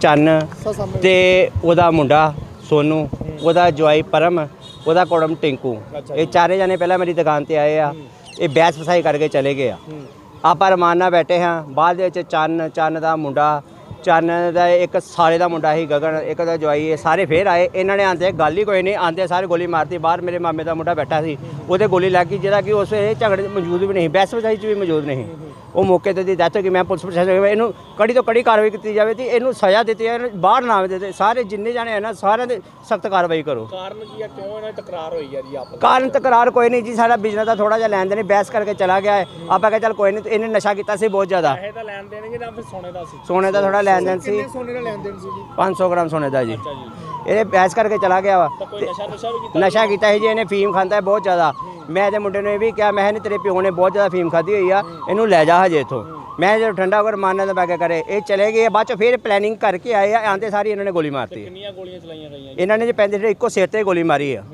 ਚੰਨ ਤੇ ਉਹਦਾ ਮੁੰਡਾ ਸੋਨੂ ਉਹਦਾ ਜਵਾਈ ਪਰਮ ਉਹਦਾ ਕੋੜਮ ਟਿੰਕੂ। ਇਹ ਚਾਰੇ ਜਣੇ ਪਹਿਲਾਂ ਮੇਰੀ ਦੁਕਾਨ ਤੇ ਆਏ ਆ। ਇਹ ਬੈਸ ਫਸਾਈ ਕਰਕੇ ਚਲੇ ਗਏ ਆ। ਆਪਾਂ ਰਮਾਨ ਬੈਠੇ ਹਾਂ। ਬਾਅਦ ਵਿੱਚ ਚੰਨ ਚੰਨ ਦਾ ਮੁੰਡਾ ਚੰਨ ਦਾ ਇੱਕ ਸਾਲੇ ਦਾ ਮੁੰਡਾ ਸੀ, ਗਗਨ, ਇੱਕ ਦਾ ਜਵਾਈ, ਇਹ ਸਾਰੇ ਫੇਰ ਆਏ। ਇਹਨਾਂ ਨੇ ਆਂਦੇ, ਗੱਲ ਹੀ ਕੋਈ ਨਹੀਂ। ਆਂਦੇ ਸਾਰੇ ਗੋਲੀ ਮਾਰਤੀ। ਬਾਹਰ ਮੇਰੇ ਮਾਮੇ ਦਾ ਮੁੰਡਾ ਬੈਠਾ ਸੀ। ਉਹਦੇ ਗੋਲੀ ਲੱਗ ਗਈ, ਜਿਹੜਾ ਕਿ ਉਸ ਝਗੜੇ 'ਚ ਮੌਜੂਦ ਵੀ ਨਹੀਂ ਬਹਿਸ ਫਸਾਈ 'ਚ ਵੀ ਮੌਜੂਦ ਨਹੀਂ ਉਹ ਮੌਕੇ ਤੇ ਦੀ ਡੈਥ ਹੋ ਗਈ ਮੈਂ ਪੁਲਿਸ ਪ੍ਰਸ਼ਾਸਨ ਇਹਨੂੰ ਕੜੀ ਤੋਂ ਕੜੀ ਕਾਰਵਾਈ ਕੀਤੀ ਜਾਵੇ ਤੇ ਇਹਨੂੰ ਸਜ਼ਾ ਦਿੱਤੀ ਜਾਵੇ ਬਾਹਰ ਨਾ ਆਵੇ ਦਿੱਤੇ ਸਾਰੇ ਜਿੰਨੇ ਜਾਣੇ ਨਾ ਸਾਰਿਆਂ ਦੇ ਸਖਤ ਕਾਰਵਾਈ ਕਰੋ। ਕਾਰਨ ਕੀ ਆ ਕਿਉਂ ਇਹਨਾਂ ਦੀ ਤਕਰਾਰ ਹੋਈ ਆ ਜੀ ਆਪਸ ਕਾਰਨ ਤਕਰਾਰ ਕੋਈ ਨਹੀਂ ਜੀ ਸਾਡਾ ਬਿਜ਼ਨਸ ਦਾ ਥੋੜਾ ਜਿਹਾ ਲੈਣ ਦੇਣ ਬਹਿਸ ਕਰਕੇ ਚਲਾ ਗਿਆ ਹੈ। ਆਪਾਂ ਕਿਹਾ ਚੱਲ ਕੋਈ ਨਹੀਂ ਇਹਨੇ ਨਸ਼ਾ ਕੀਤਾ ਸੀ ਬਹੁਤ ਜ਼ਿਆਦਾ। ਪੈਸੇ ਤਾਂ ਲੈਣ ਦੇਣਗੇ ਜਾਂ ਫਿਰ ਸੋਨੇ ਦਾ ਸੀ? ਸੋਨੇ ਦਾ ਥੋੜਾ ਲੈਣ ਦੇਣ ਸੀ। ਸੋਨੇ ਦਾ ਲੈਣ ਦੇਣ ਸੀ ਜੀ? 500 ਗ੍ਰਾਮ ਸੋਨੇ ਦਾ ਜੀ। ਅੱਛਾ ਜੀ। ਇਹਨੇ ਬਹਿਸ ਕਰਕੇ ਚਲਾ ਗਿਆ ਵਾ। ਕੋਈ ਨਸ਼ਾ ਨਸ਼ਾ ਵੀ ਕੀਤਾ? ਨਸ਼ਾ ਕੀਤਾ ਸੀ ਜੀ ਇਹਨੇ ਫੀਮ ਖਾਂਦਾ ਹੈ ਬਹੁਤ ਜ਼ਿਆਦਾ। ਮੈਂ ਤੇ ਮੁੰਡੇ ਨੂੰ ਇਹ ਵੀ ਕਿਹਾ ਮੈਂ ਨਹੀਂ ਤੇਰੇ ਪਿਓ ਨੇ ਬਹੁਤ ਜ਼ਿਆਦਾ ਫੀਮ ਖਾਧੀ ਹੋਈ ਆ ਇਹਨੂੰ ਲੈ ਜਾ ਹਜੇ ਇੱਥੋਂ। ਮੈਂ ਜਦੋਂ ਠੰਡਾ ਹੋ ਕੇ ਮਾਰਨੇ ਦਾ ਬੈਕੇ ਕਰੇ। ਇਹ ਚਲੇ ਗਏ ਬਾਅਦ ਚ ਫਿਰ ਪਲੈਨਿੰਗ ਕਰਕੇ ਆਏ ਆ ਆਂਦੇ ਸਾਰੀ ਇਹਨਾਂ ਨੇ ਗੋਲੀ ਮਾਰਤੀ। ਕਿੰਨੀਆਂ ਗੋਲੀਆਂ ਚਲਾਈਆਂ ਗਈਆਂ ਇਹਨਾਂ ਨੇ ਜੇ ਪੈਂਦੇ ਇੱਕੋ ਸਿਰ ਤੇ ਗੋਲੀ ਮਾਰੀ ਆ।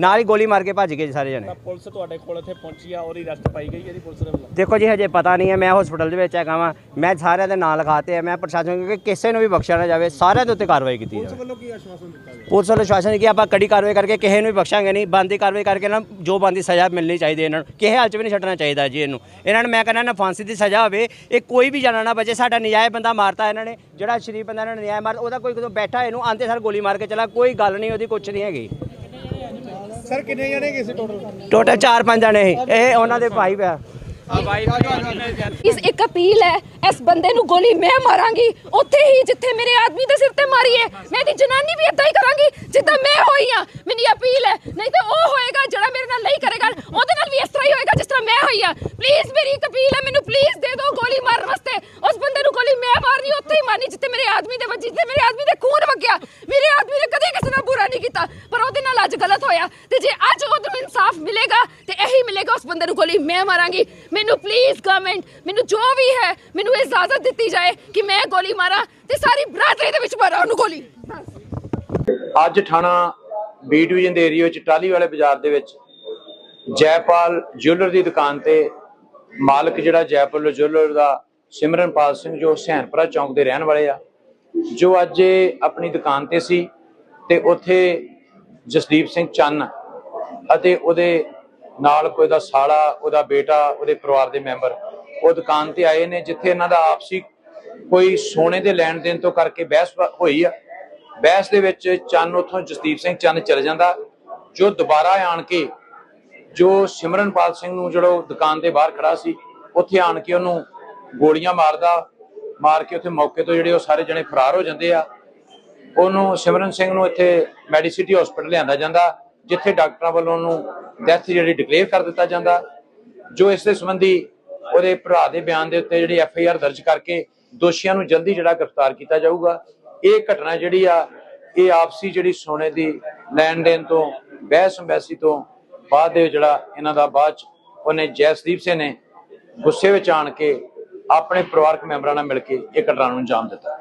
ਨਾਲ ਹੀ ਗੋਲੀ ਮਾਰ ਕੇ ਭੱਜ ਗਏ ਜੀ ਸਾਰੇ ਜਣੇ। ਪੁਲਿਸ ਤੁਹਾਡੇ ਕੋਲ ਇੱਥੇ ਪਹੁੰਚੀ ਆ ਉਹਦੀ ਅਰੈਸਟ ਪਾਈ ਗਈ ਇਹਦੀ ਪੁਲਿਸ ਦੇ ਵੱਲੋਂ? ਦੇਖੋ ਜੀ ਹਜੇ ਪਤਾ ਨਹੀਂ ਹੈ ਮੈਂ ਹਸਪੀਟਲ ਦੇ ਵਿੱਚ ਹੈਗਾ ਵਾਂ। ਮੈਂ ਸਾਰਿਆਂ ਦੇ ਨਾਂ ਲਿਖਾਤੇ ਆ ਮੈਂ ਪ੍ਰਸ਼ਾਸਨ ਨੂੰ ਕਿ ਕਿਸੇ ਨੂੰ ਵੀ ਬਖਸ਼ਿਆ ਨਾ ਜਾਵੇ ਸਾਰਿਆਂ ਦੇ ਉੱਤੇ ਕਾਰਵਾਈ ਕੀਤੀ ਜਾਵੇ। ਵੱਲੋਂ ਕੀ ਆਸ਼ਵਾਸਨ ਦਿੱਤਾ ਗਿਆ? ਪੁਲਿਸ ਵੱਲੋਂ ਸ਼ਾਸਨ ਕਿ ਆਪਾਂ ਕੜੀ ਕਾਰਵਾਈ ਕਰਕੇ ਕਿਸੇ ਨੂੰ ਵੀ ਬਖਸ਼ਾਂਗੇ ਨਹੀਂ ਬੰਦੀ ਕਾਰਵਾਈ ਕਰਕੇ ਨਾ ਜੋ ਬੰਦੀ ਸਜ਼ਾ ਮਿਲਣੀ ਚਾਹੀਦੀ ਇਹਨਾਂ ਨੂੰ। ਕਿਸੇ ਹਾਲ 'ਚ ਵੀ ਨਹੀਂ ਛੱਡਣਾ ਚਾਹੀਦਾ ਜੀ ਇਹਨੂੰ। ਇਹਨਾਂ ਨੂੰ ਮੈਂ ਕਹਿੰਦਾ ਨਾ ਫਾਂਸੀ ਦੀ ਸਜ਼ਾ ਹੋਵੇ ਇਹ ਕੋਈ ਵੀ ਜਾਣਾ ਨਾ ਬਚੇ ਸਾਡਾ ਨਜਾਇਜ਼ ਬੰਦਾ ਮਾਰਤਾ ਇਹਨਾਂ ਨੇ ਜਿਹੜਾ ਸ਼ਰੀਫ ਬੰਦਾ ਇਹਨਾਂ ਨੇ ਨਜਾਇਜ਼ ਮਾਰ ਉਹਦਾ ਕੋਈ ਕਿਤੋਂ ਬੈਠਾ ਇਹਨੂੰ ਆਂਦੇ ਸਰ ਗੋਲੀ ਮਾਰ ਕੇ ਚਲਾ ਕੋਈ ਗੱਲ ਨਹੀਂ ਉਹਦੀ ਕੁਛ ਨਹੀਂ ਹੈਗੀ। ਸਰ ਕਿੰਨੇ ਜਣੇ ਗਏ ਸੀ ਟੋਟਲ ਟੋਟਲ 4-5 ਜਣੇ ਸੀ। ਇਹ ਉਹਨਾਂ ਦੇ ਭਾਈ ਪਿਆ ਇਸ ਇੱਕ ਅਪੀਲ ਹੈ ਇਸ ਬੰਦੇ ਨੂੰ ਗੋਲੀ ਮੈਂ ਮਾਰਾਂਗੀ। ਉੱਥੇ ਹੀ ਜਿੱਥੇ ਮੇਰੇ ਆਦਮੀ ਦੇ ਸਿਰ ਤੇ ਮਾਰੀ ਹੈ ਮੈਂ ਦੀ ਜਨਾਨੀ ਵੀ ਇਦਾਂ ਹੀ ਕਰਾਂਗੀ ਜਿੱਦਾਂ ਮੈਂ ਹੋਈ ਆ ਮੇਰੀ ਅਪੀਲ ਹੈ ਨਹੀਂ ਤਾਂ ਉਹ ਹੋਏਗਾ ਜਿਹੜਾ ਮੇਰੇ ਨਾਲ ਨਹੀਂ ਕਰੇਗਾ। ਉਹਦੇ ਨਾਲ ਵੀ ਇਸ ਤਰ੍ਹਾਂ ਹੀ ਹੋਏਗਾ ਜਿਸ ਤਰ੍ਹਾਂ ਮੈਂ ਹੋਈ ਆ ਪਲੀਜ਼ ਮੇਰੀ ਇੱਕ ਅਪੀਲ ਹੈ ਮੈਨੂੰ ਪਲੀਜ਼ ਦੇ ਦਿਓ ਗੋਲੀ ਮਾਰਨ ਵਾਸਤੇ ਉਸ ਬੰਦੇ ਨੂੰ ਗੋਲੀ ਮੈਂ ਮਾਰਨੀ ਉੱਥੇ ਹੀ ਮਾਰਨੀ ਜਿੱਥੇ ਮੇਰੇ ਆਦਮੀ ਦੇ ਵੱਜੀ ਜਿੱਥੇ ਮੇਰੇ ਆਦਮੀ ਦੇ ਖੂਨ ਵਗਿਆ ਮੇਰੇ ਆਦਮੀ ਨੇ ਕਦੇ ਕਿਸੇ ਨਾਲ ਬੁਰਾ ਨਹੀਂ ਕੀਤਾ ਪਰ ਉਹਦੇ ਨਾਲ ਅੱਜ ਗਲਤ ਹੋਇਆ ਤੇ ਜੇ ਅੱਜ ਉਹਨੂੰ ਇਨਸਾਫ ਮਿਲੇਗਾ ਤੇ ਇਹੀ ਮਿਲੇਗਾ ਉਸ ਬੰਦੇ ਨੂੰ ਗੋਲੀ ਮੈਂ ਮਾਰਾਂਗੀ। ਮੈਨੂੰ ਪਲੀਜ਼ ਗਵਰਨਮੈਂਟ ਮੈਨੂੰ ਜੋ ਵੀ ਹੈ, ਮੈਨੂੰ ਇਜਾਜ਼ਤ ਦਿੱਤੀ ਜਾਏ ਕਿ ਮੈਂ ਗੋਲੀ ਮਾਰਾਂ ਤੇ ਸਾਰੀ ਬਰਾਦਰੀ ਦੇ ਵਿੱਚ ਮਾਰਾਂ ਉਹਨੂੰ ਗੋਲੀ। ਅੱਜ ਥਾਣਾ ਬੀ ਡਿਵੀਜ਼ਨ ਦੇ ਏਰੀਆ ਵਿੱਚ ਟਾਲੀ ਵਾਲੇ ਬਾਜ਼ਾਰ ਦੇ ਵਿੱਚ ਜੈਪਾਲ ਜਿਊਲਰ ਦੀ ਦੁਕਾਨ ਤੇ ਮਾਲਕ ਜਿਹੜਾ ਜੈਪਾਲ ਜਿਊਲਰ ਦਾ ਸਿਮਰਨਪਾਲ ਸਿੰਘ ਜੋ ਹੁਸੈਨਪੁਰਾ ਚੌਂਕ ਦੇ ਰਹਿਣ ਵਾਲੇ ਆ, ਜੋ ਅੱਜ ਆਪਣੀ ਦੁਕਾਨ ਤੇ ਸੀ ਤੇ ਉੱਥੇ ਜਸਦੀਪ ਸਿੰਘ ਚੰਨ ਅਤੇ ਉਹਦੇ ਨਾਲ ਕੋਈ ਦਾ ਸਾਲਾ, ਉਹਦਾ ਬੇਟਾ, ਉਹਦੇ ਪਰਿਵਾਰ ਦੇ ਮੈਂਬਰ ਉਹ ਦੁਕਾਨ ਤੇ ਆਏ ਨੇ, ਜਿੱਥੇ ਇਹਨਾਂ ਦਾ ਆਪਸੀ ਕੋਈ ਸੋਨੇ ਦੇ ਲੈਣ ਦੇਣ ਤੋਂ ਕਰਕੇ ਬਹਿਸ ਹੋਈ ਆ। ਬਹਿਸ ਦੇ ਵਿੱਚ ਚੰਨ ਉਥੋਂ ਜਸਦੀਪ ਸਿੰਘ ਚੰਨ ਚਲ ਜਾਂਦਾ, ਜੋ ਦੁਬਾਰਾ ਆਣ ਕੇ ਜੋ ਸਿਮਰਨਪਾਲ ਸਿੰਘ ਨੂੰ ਜਿਹੜਾ ਦੁਕਾਨ ਦੇ ਬਾਹਰ ਖੜਾ ਸੀ, ਉੱਥੇ ਆਣ ਕੇ ਉਹਨੂੰ ਗੋਲੀਆਂ ਮਾਰਦਾ, ਮਾਰ ਕੇ ਉੱਥੇ ਮੌਕੇ ਤੋਂ ਜਿਹੜੇ ਉਹ ਸਾਰੇ ਜਣੇ ਫਰਾਰ ਹੋ ਜਾਂਦੇ ਆ। ਉਹਨੂੰ ਸਿਮਰਨ ਸਿੰਘ ਨੂੰ ਇੱਥੇ ਮੈਡੀਸਿਟੀ ਹਸਪੀਟਲ ਲਿਆਂਦਾ ਜਾਂਦਾ, ਜਿੱਥੇ ਡਾਕਟਰਾਂ ਵੱਲੋਂ ਉਹਨੂੰ ਡੈਥ ਜਿਹੜੀ ਡਿਕਲੇਅਰ ਕਰ ਦਿੱਤਾ ਜਾਂਦਾ, ਜੋ ਇਸ ਦੇ ਸੰਬੰਧੀ ਉਹਦੇ ਭਰਾ ਦੇ ਬਿਆਨ ਦੇ ਉੱਤੇ ਜਿਹੜੀ ਐਫ ਆਈ ਆਰ ਦਰਜ ਕਰਕੇ ਦੋਸ਼ੀਆਂ ਨੂੰ ਜਲਦੀ ਜਿਹੜਾ ਗ੍ਰਿਫਤਾਰ ਕੀਤਾ ਜਾਊਗਾ। ਇਹ ਘਟਨਾ ਜਿਹੜੀ ਆ, ਇਹ ਆਪਸੀ ਜਿਹੜੀ ਸੋਨੇ ਦੀ ਲੈਣ ਦੇਣ ਤੋਂ, ਬਹਿਸ ਅੰਬੈਸੀ ਤੋਂ ਬਾਅਦ ਦੇ ਜਿਹੜਾ ਇਹਨਾਂ ਦਾ ਬਾਅਦ ਚ ਉਹਨੇ ਜੈਸਦੀਪ ਸਿੰਘ ਨੇ ਗੁੱਸੇ ਵਿੱਚ ਆਣ ਕੇ ਆਪਣੇ ਪਰਿਵਾਰਕ ਮੈਂਬਰਾਂ ਨਾਲ ਮਿਲ ਕੇ ਇਹ ਘਟਨਾ ਨੂੰ ਅੰਜਾਮ ਦਿੱਤਾ।